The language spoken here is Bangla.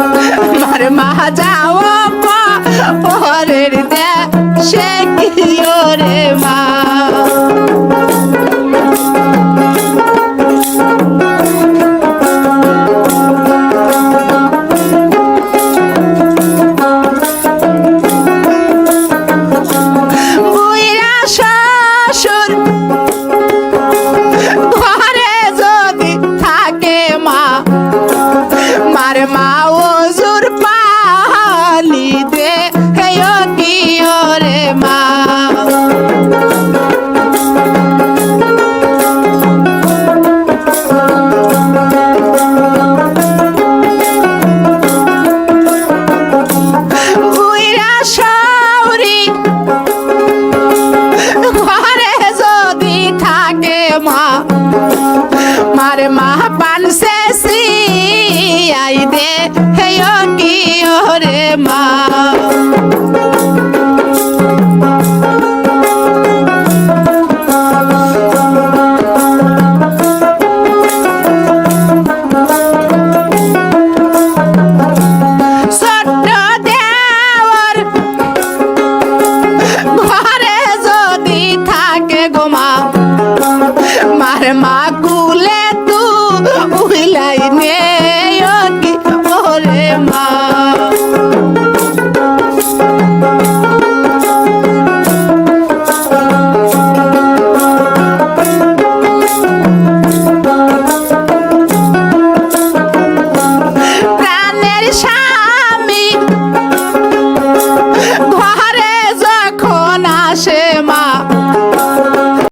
আমার মা যাও আমার মা পানসে সি আই দে হে কি ওরে মা?